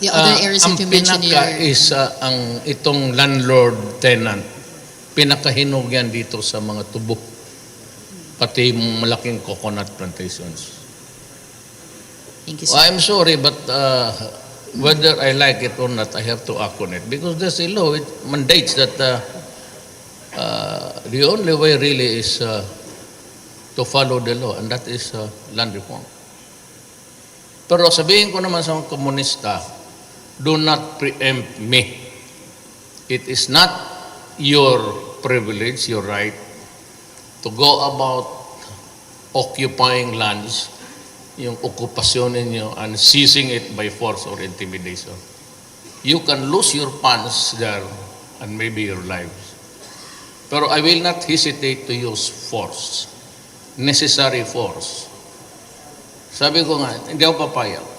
the other Ah, areas ang that you mentioned pinaka here. is ah, ang itong landlord-tenant. Pinakahinog yan dito sa mga tubo. Pati malaking coconut plantations. Thank you, Well, sir. I'm sorry, but uh, whether I like it or not, I have to act on it. Because there's a law, it mandates that uh, uh, the only way really is uh, to follow the law, and that is uh, land reform. Pero sabihin ko naman sa mga komunista, do not preempt me. It is not your privilege, your right, to go about occupying lands, yung okupasyon ninyo, and seizing it by force or intimidation. You can lose your funds there and maybe your lives. Pero I will not hesitate to use force, necessary force. Sabi ko nga, hindi ako papayag